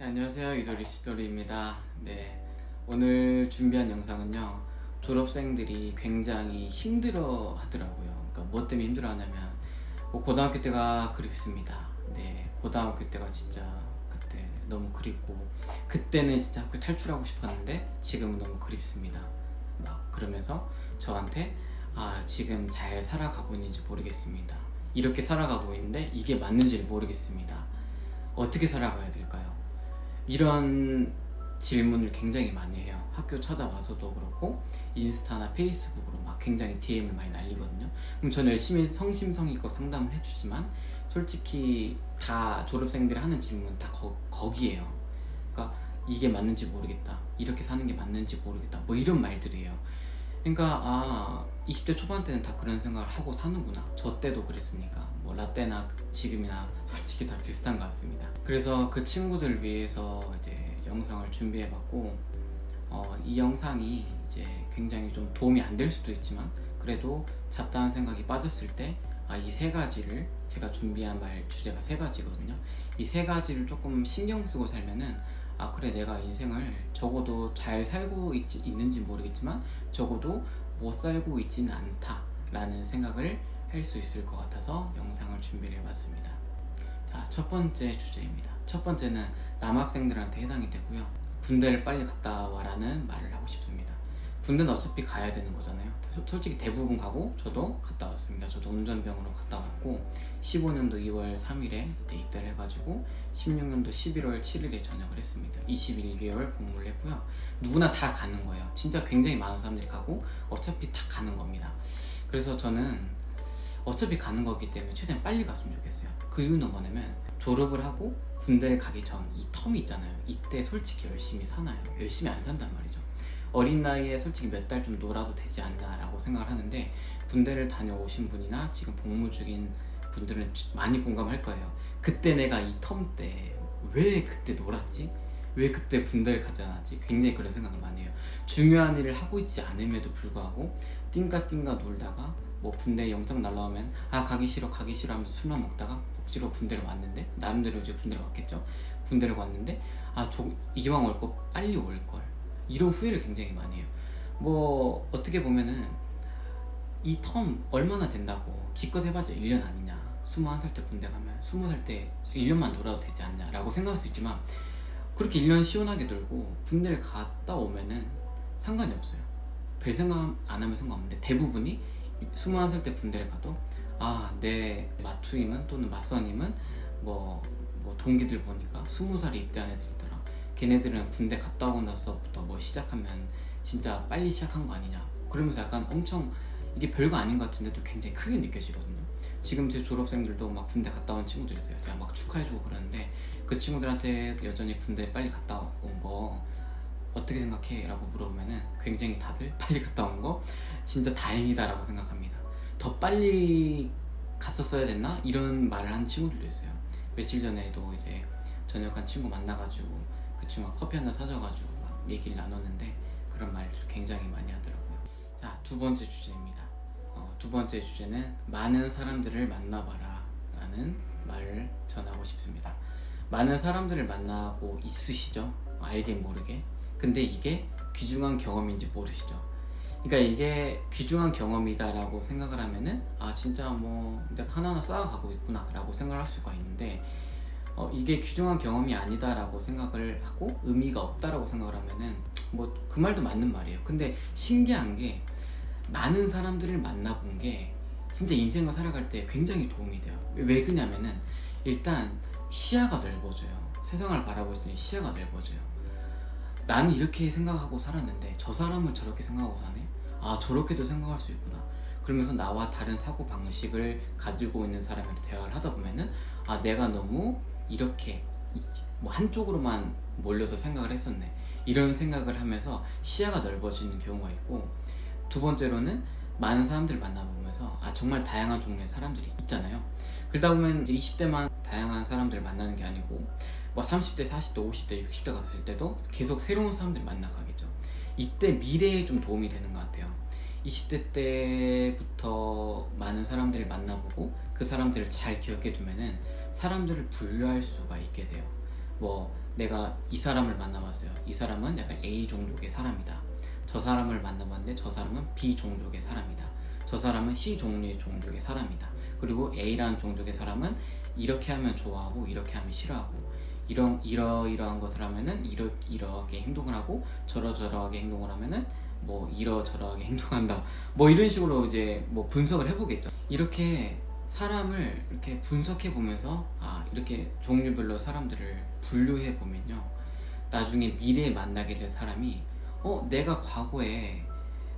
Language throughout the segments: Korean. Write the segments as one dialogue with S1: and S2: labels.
S1: 네, 안녕하세요 이도리 시도리입니다. 네 오늘 준비한 영상은요 졸업생들이 굉장히 힘들어 하더라고요. 그러니까 뭐 때문에 힘들어 하냐면 뭐 고등학교 때가 그립습니다. 네 고등학교 때가 진짜 그때 너무 그립고 그때는 진짜 학교 탈출하고 싶었는데 지금은 너무 그립습니다. 막 그러면서 저한테 아 지금 잘 살아가고 있는지 모르겠습니다. 이렇게 살아가고 있는데 이게 맞는지를 모르겠습니다. 어떻게 살아가야 될까요? 이런 질문을 굉장히 많이 해요. 학교 찾아와서도 그렇고 인스타나 페이스북으로 막 굉장히 DM을 많이 날리거든요. 그럼 저는 열심히 성심성의껏 상담을 해주지만 솔직히 다 졸업생들이 하는 질문 다 거, 거기에요. 그러니까 이게 맞는지 모르겠다. 이렇게 사는 게 맞는지 모르겠다. 뭐 이런 말들이에요. 그러니까 아 20대 초반 때는 다 그런 생각을 하고 사는구나. 저 때도 그랬으니까 뭐 라떼나 지금이나 솔직히 다 비슷한 것 같습니다. 그래서 그 친구들 위해서 이제 영상을 준비해봤고 어, 이 영상이 이제 굉장히 좀 도움이 안 될 수도 있지만 그래도 잡다한 생각이 빠졌을 때 아, 이 세 가지를 제가 준비한 말 주제가 세 가지거든요. 이 세 가지를 조금 신경 쓰고 살면은 아 그래 내가 인생을 적어도 잘 살고 있지, 있는지 모르겠지만 적어도 못 살고 있지는 않다 라는 생각을 할 수 있을 것 같아서 영상을 준비를 해봤습니다. 자, 첫 번째 주제입니다. 첫 번째는 남학생들한테 해당이 되고요. 군대를 빨리 갔다 와라는 말을 하고 싶습니다. 군대는 어차피 가야 되는 거잖아요. 소- 솔직히 대부분 가고 저도 갔다 왔습니다. 저도 운전병으로 갔다 왔고 15년도 2월 3일에 이때 입대를 해가지고 16년도 11월 7일에 전역을 했습니다. 21개월 복무를 했고요. 누구나 다 가는 거예요. 진짜 굉장히 많은 사람들이 가고 어차피 다 가는 겁니다. 그래서 저는 어차피 가는 거기 때문에 최대한 빨리 갔으면 좋겠어요. 그 이유는 뭐냐면 졸업을 하고 군대를 가기 전 이 텀이 있잖아요. 이때 솔직히 열심히 사나요? 열심히 안 산단 말이죠. 어린 나이에 솔직히 몇 달 좀 놀아도 되지 않나라고 생각을 하는데 군대를 다녀오신 분이나 지금 복무 중인 분들은 많이 공감할 거예요. 그때 내가 이 텀 때 왜 그때 놀았지? 왜 그때 군대를 가지 않았지? 굉장히 그런 생각을 많이 해요. 중요한 일을 하고 있지 않음에도 불구하고 띵가띵가 놀다가 뭐 군대 영장 날라오면 아 가기 싫어 가기 싫어 하면서 술만 먹다가 억지로 군대를 왔는데 나름대로 이제 군대를 왔겠죠. 군대를 왔는데 아저 이왕 올 거 빨리 올 걸. 이런 후회를 굉장히 많이 해요. 뭐 어떻게 보면은 이 텀 얼마나 된다고 기껏 해봤자 1년 아니냐 21살 때 군대 가면 20살 때 1년만 놀아도 되지 않냐 라고 생각할 수 있지만 그렇게 1년 시원하게 놀고 군대를 갔다 오면은 상관이 없어요 별 생각 안 하면 상관없는데 대부분이 21살 때 군대를 가도 아내 맞추임은 또는 맞선임은 뭐, 뭐 동기들 보니까 20살에 입대한 애들이더라 걔네들은 군대 갔다 오고 나서부터 뭐 시작하면 진짜 빨리 시작한 거 아니냐 그러면서 약간 엄청 이게 별거 아닌 것 같은데도 굉장히 크게 느껴지거든요. 지금 제 졸업생들도 막 군대 갔다 온 친구들 있어요. 제가 막 축하해주고 그러는데 그 친구들한테 여전히 군대 빨리 갔다 온 거 어떻게 생각해? 라고 물어보면은 굉장히 다들 빨리 갔다 온 거 진짜 다행이다 라고 생각합니다. 더 빨리 갔었어야 됐나? 이런 말을 하는 친구들도 있어요. 며칠 전에도 이제 전역한 친구 만나가지고 그 친구가 커피 하나 사줘가지고 막 얘기를 나눴는데 그런 말을 굉장히 많이 하더라고요. 자, 두 번째 주제입니다. 어, 두 번째 주제는 많은 사람들을 만나봐라 라는 말을 전하고 싶습니다. 많은 사람들을 만나고 있으시죠? 알게 모르게. 근데 이게 귀중한 경험인지 모르시죠? 그러니까 이게 귀중한 경험이다라고 생각을 하면은 아 진짜 뭐 하나하나 쌓아가고 있구나라고 생각할 수가 있는데 어, 이게 귀중한 경험이 아니다라고 생각을 하고 의미가 없다라고 생각을 하면은 뭐 그 말도 맞는 말이에요. 근데 신기한 게 많은 사람들을 만나본 게 진짜 인생을 살아갈 때 굉장히 도움이 돼요. 왜- 왜 그냐면은 일단 시야가 넓어져요. 세상을 바라볼 수 있는 시야가 넓어져요. 나는 이렇게 생각하고 살았는데 저 사람은 저렇게 생각하고 사네. 아 저렇게도 생각할 수 있구나. 그러면서 나와 다른 사고 방식을 가지고 있는 사람이랑 대화를 하다 보면은 아 내가 너무 이렇게 뭐 한쪽으로만 몰려서 생각을 했었네. 이런 생각을 하면서 시야가 넓어지는 경우가 있고 두 번째로는 많은 사람들을 만나보면서 아 정말 다양한 종류의 사람들이 있잖아요. 그러다 보면 이제 20대만 다양한 사람들을 만나는 게 아니고 뭐 30대, 40대, 50대, 60대 갔을 때도 계속 새로운 사람들을 만나가겠죠. 이때 미래에 좀 도움이 되는 것 같아요. 20대 때부터 많은 사람들을 만나보고 그 사람들을 잘 기억해 두면은 사람들을 분류할 수가 있게 돼요. 뭐 내가 이 사람을 만나봤어요. 이 사람은 약간 A 종족의 사람이다. 저 사람을 만나봤는데 저 사람은 B 종족의 사람이다. 저 사람은 C 종류의 종족의 사람이다. 그리고 A라는 종족의 사람은 이렇게 하면 좋아하고 이렇게 하면 싫어하고 이런 이러이러한 것을 하면은 이러 이러하게 행동을 하고 저러저러하게 행동을 하면은 뭐 이러저러하게 행동한다. 뭐 이런 식으로 이제 뭐 분석을 해보겠죠. 이렇게 사람을 이렇게 분석해 보면서 아 이렇게 종류별로 사람들을 분류해 보면요. 나중에 미래에 만나게 될 사람이 어 내가 과거에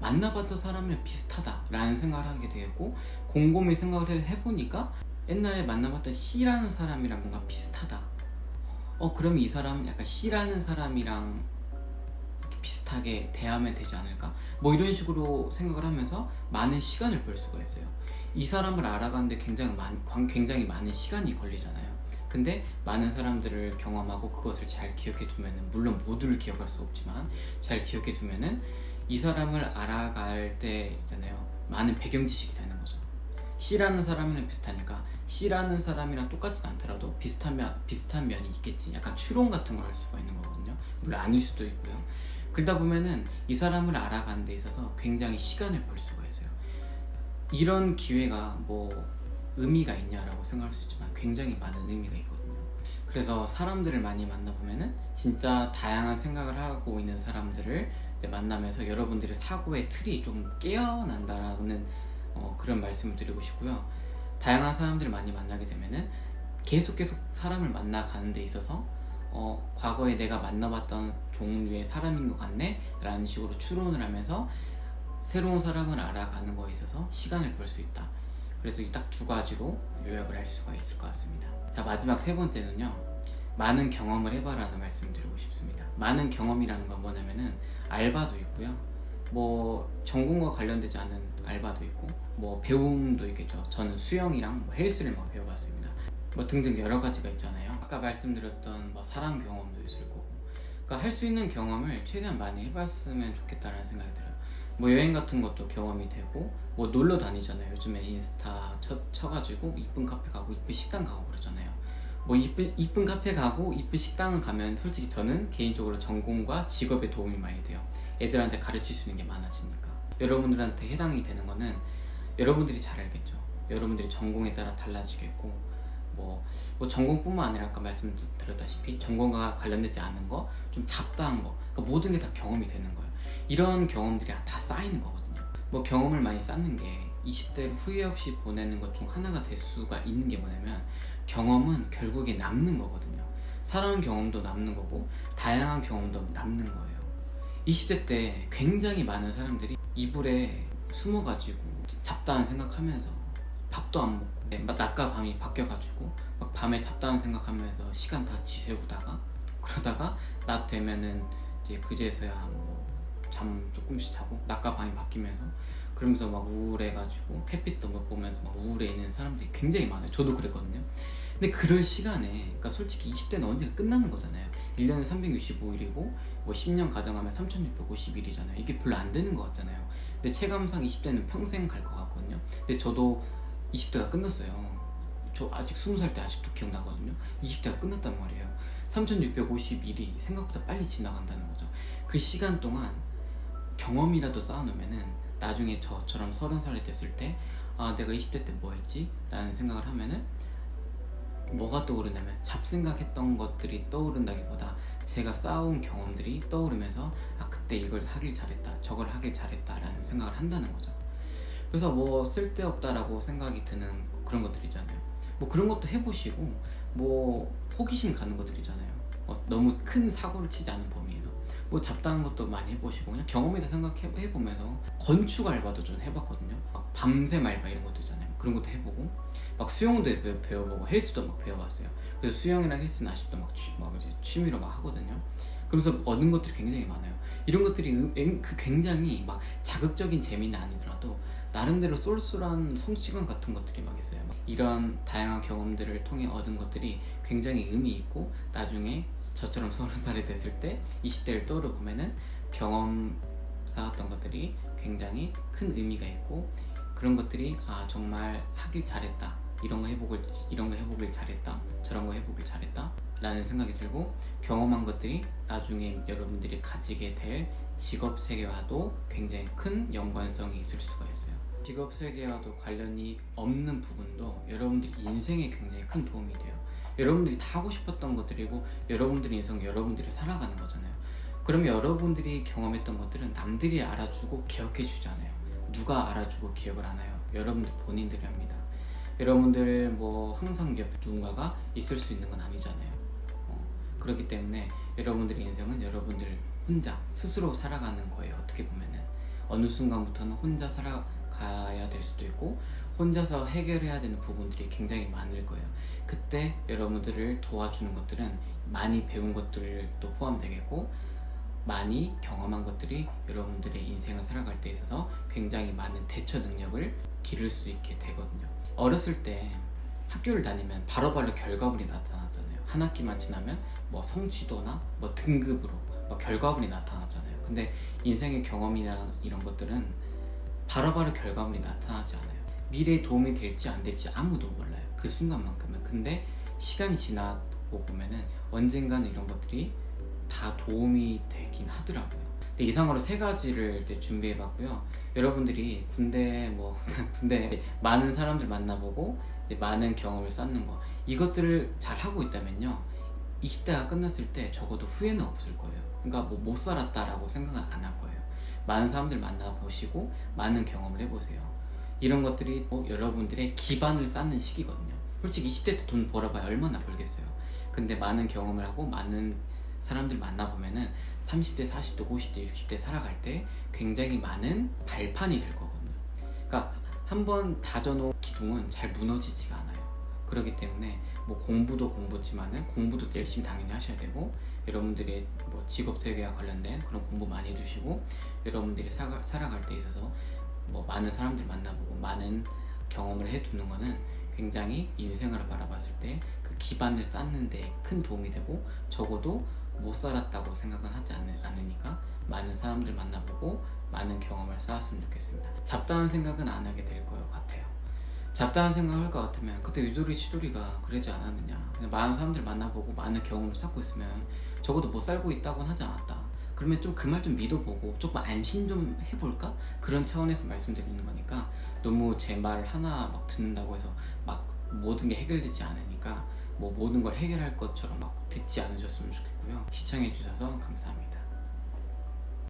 S1: 만나봤던 사람이랑 비슷하다 라는 생각을 하게 되겠고 곰곰이 생각을 해보니까 옛날에 만나봤던 C라는 사람이랑 뭔가 비슷하다. 어 그럼 이 사람 약간 C라는 사람이랑 비슷하게 대하면 되지 않을까? 뭐 이런 식으로 생각을 하면서 많은 시간을 벌 수가 있어요. 이 사람을 알아가는데 굉장히 많, 광- 굉장히 많은 시간이 걸리잖아요. 근데 많은 사람들을 경험하고 그것을 잘 기억해 두면은 물론 모두를 기억할 수 없지만 잘 기억해 두면은 이 사람을 알아갈 때 있잖아요. 많은 배경 지식이 되는 거죠. C라는 사람이랑 비슷하니까 C라는 사람이랑 똑같진 않더라도 비슷한 면 비슷한 면이 있겠지. 약간 추론 같은 걸 할 수가 있는 거거든요. 물론 아닐 수도 있고요. 그러다 보면은 이 사람을 알아가는 데 있어서 굉장히 시간을 벌 수가 있어요. 이런 기회가 뭐 의미가 있냐라고 생각할 수 있지만 굉장히 많은 의미가 있거든요. 그래서 사람들을 많이 만나보면은 진짜 다양한 생각을 하고 있는 사람들을 만나면서 여러분들의 사고의 틀이 좀 깨어난다라는 어, 그런 말씀을 드리고 싶고요. 다양한 사람들을 많이 만나게 되면은 계속 계속 사람을 만나가는 데 있어서 어, 과거에 내가 만나봤던 종류의 사람인 것 같네? 라는 식으로 추론을 하면서 새로운 사람을 알아가는 거에 있어서 시간을 벌 수 있다. 그래서 이 딱 두 가지로 요약을 할 수가 있을 것 같습니다. 자, 마지막 세 번째는요. 많은 경험을 해봐라는 말씀 드리고 싶습니다. 많은 경험이라는 건 뭐냐면은 알바도 있고요. 뭐 전공과 관련되지 않은 알바도 있고 뭐 배움도 있겠죠. 저는 수영이랑 뭐 헬스를 막 배워봤습니다. 뭐 등등 여러 가지가 있잖아요. 아까 말씀드렸던 뭐 사랑 경험도 있을 거고. 그러니까 할 수 있는 경험을 최대한 많이 해봤으면 좋겠다는 생각이 들어요. 뭐 여행 같은 것도 경험이 되고 뭐 놀러 다니잖아요. 요즘에 인스타 쳐, 쳐가지고 이쁜 카페 가고 이쁜 식당 가고 그러잖아요. 뭐 이쁜 이쁜 카페 가고 이쁜 식당을 가면 솔직히 저는 개인적으로 전공과 직업에 도움이 많이 돼요. 애들한테 가르칠 수 있는 게 많아지니까. 여러분들한테 해당이 되는 거는 여러분들이 잘 알겠죠. 여러분들이 전공에 따라 달라지겠고 뭐, 뭐 전공뿐만 아니라 아까 말씀드렸다시피 전공과 관련되지 않은 거, 좀 잡다한 거, 그러니까 모든 게 다 경험이 되는 거예요. 이런 경험들이 다 쌓이는 거거든요. 뭐 경험을 많이 쌓는 게 20대를 후회 없이 보내는 것 중 하나가 될 수가 있는 게 뭐냐면 경험은 결국에 남는 거거든요. 살아온 경험도 남는 거고 다양한 경험도 남는 거예요. 20대 때 굉장히 많은 사람들이 이불에 숨어가지고 잡다한 생각하면서 밥도 안 먹고 네, 막 낮과 밤이 바뀌어가지고 막 밤에 잡다한 생각하면서 시간 다 지새우다가 그러다가 낮 되면은 이제 그제서야 뭐 잠 조금씩 자고 낮과 밤이 바뀌면서 그러면서 막 우울해가지고 햇빛도 못 보면서 막 우울해 있는 사람들이 굉장히 많아요. 저도 그랬거든요. 근데 그럴 시간에, 그러니까 솔직히 20대는 언제가 끝나는 거잖아요. 1년에 365일이고, 뭐 10년 가정하면 3650일이잖아요. 이게 별로 안 되는 것 같잖아요. 근데 체감상 20대는 평생 갈 것 같거든요. 근데 저도 20대가 끝났어요. 저 아직 20살 때 아직도 기억나거든요. 20대가 끝났단 말이에요. 3650일이 생각보다 빨리 지나간다는 거죠. 그 시간 동안 경험이라도 쌓아놓으면은 나중에 저처럼 30살이 됐을 때 아, 내가 20대 때 뭐 했지? 라는 생각을 하면은 뭐가 떠오르냐면 잡생각했던 것들이 떠오른다기보다 제가 쌓아온 경험들이 떠오르면서 아 그때 이걸 하길 잘했다 저걸 하길 잘했다 라는 생각을 한다는 거죠 그래서 뭐 쓸데없다라고 생각이 드는 그런 것들 있잖아요. 뭐 그런 것도 해보시고 뭐 호기심 가는 것들 있잖아요. 어, 너무 큰 사고를 치지 않은 범위에서. 뭐 잡다한 것도 많이 해보시고 그냥 경험이다 생각해보면서 건축 알바도 좀 해봤거든요. 막 밤새 알바 이런 것도 있잖아요. 그런 것도 해보고 막 수영도 배- 배워보고 헬스도 막 배워봤어요. 그래서 수영이랑 헬스는 아직도 막, 취, 막 이제 취미로 막 하거든요. 그러면서 얻는 것들이 굉장히 많아요. 이런 것들이 그 굉장히 막 자극적인 재미는 아니더라도 나름대로 쏠쏠한 성취감 같은 것들이 막 있어요. 막 이런 다양한 경험들을 통해 얻은 것들이 굉장히 의미 있고 나중에 저처럼 서른 살이 됐을 때 20대를 떠오르 보면은 경험 쌓았던 것들이 굉장히 큰 의미가 있고 그런 것들이 아 정말 하길 잘했다. 이런 거 해보길 이런 거 해보길 잘했다. 저런 거 해보길 잘했다. 라는 생각이 들고 경험한 것들이 나중에 여러분들이 가지게 될 직업 세계와도 굉장히 큰 연관성이 있을 수가 있어요 직업 세계와도 관련이 없는 부분도 여러분들 인생에 굉장히 큰 도움이 돼요 여러분들이 다 하고 싶었던 것들이고 여러분들의 인생 여러분들이 살아가는 거잖아요 그러면 여러분들이 경험했던 것들은 남들이 알아주고 기억해 주지 않아요 누가 알아주고 기억을 하나요? 여러분들 본인들이 합니다 여러분들 뭐 항상 옆에 누군가가 있을 수 있는 건 아니잖아요. 어, 그렇기 때문에 여러분들의 인생은 여러분들 혼자 스스로 살아가는 거예요. 어떻게 보면은 어느 순간부터는 혼자 살아 가야 될 수도 있고 혼자서 해결해야 되는 부분들이 굉장히 많을 거예요. 그때 여러분들을 도와주는 것들은 많이 배운 것들도 포함되겠고 많이 경험한 것들이 여러분들의 인생을 살아갈 때 있어서 굉장히 많은 대처 능력을 기를 수 있게 되거든요. 어렸을 때 학교를 다니면 바로바로 결과물이 나타났잖아요. 한 학기만 지나면 뭐 성취도나 뭐 등급으로 뭐 결과물이 나타났잖아요. 근데 인생의 경험이나 이런 것들은 바로바로 결과물이 나타나지 않아요. 미래에 도움이 될지 안 될지 아무도 몰라요. 그 순간만큼은. 근데 시간이 지나고 보면은 언젠가는 이런 것들이 다 도움이 되긴 하더라고요. 근데 이상으로 세 가지를 이제 준비해봤고요. 여러분들이 군대 뭐 군대 많은 사람들 만나보고 이제 많은 경험을 쌓는 거 이것들을 잘 하고 있다면요. 20대가 끝났을 때 적어도 후회는 없을 거예요. 그러니까 뭐 못 살았다라고 생각은 안할 거예요. 많은 사람들 만나보시고 많은 경험을 해보세요. 이런 것들이 뭐 여러분들의 기반을 쌓는 시기거든요. 솔직히 20대 때 돈 벌어봐야 얼마나 벌겠어요. 근데 많은 경험을 하고 많은 사람들 만나보면은 30대, 40대, 50대, 60대 살아갈 때 굉장히 많은 발판이 될 거거든요. 그러니까 한번 다져놓은 기둥은 잘 무너지지가 않아요. 그렇기 때문에 뭐 공부도 공부지만은 공부도 열심히 당연히 하셔야 되고 여러분들의 뭐 직업 세계와 관련된 그런 공부 많이 해주시고 여러분들이 살아, 살아갈 때 있어서 뭐 많은 사람들 만나보고 많은 경험을 해두는 거는 굉장히 인생을 바라봤을 때 그 기반을 쌓는 데 큰 도움이 되고 적어도 못 살았다고 생각은 하지 않, 않으니까 많은 사람들 만나보고 많은 경험을 쌓았으면 좋겠습니다. 잡다한 생각은 안 하게 될 것 같아요. 잡다한 생각을 할 것 같으면 그때 유도리 시도리가 그러지 않았느냐. 많은 사람들 만나보고 많은 경험을 쌓고 있으면 적어도 못 살고 있다고는 하지 않았다. 그러면 좀 그 말 좀 믿어보고 조금 안심 좀 해볼까? 그런 차원에서 말씀드리는 거니까 너무 제 말 하나 막 듣는다고 해서 막 모든 게 해결되지 않으니까 뭐 모든 걸 해결할 것처럼 막 듣지 않으셨으면 좋겠고요. 시청해 주셔서 감사합니다.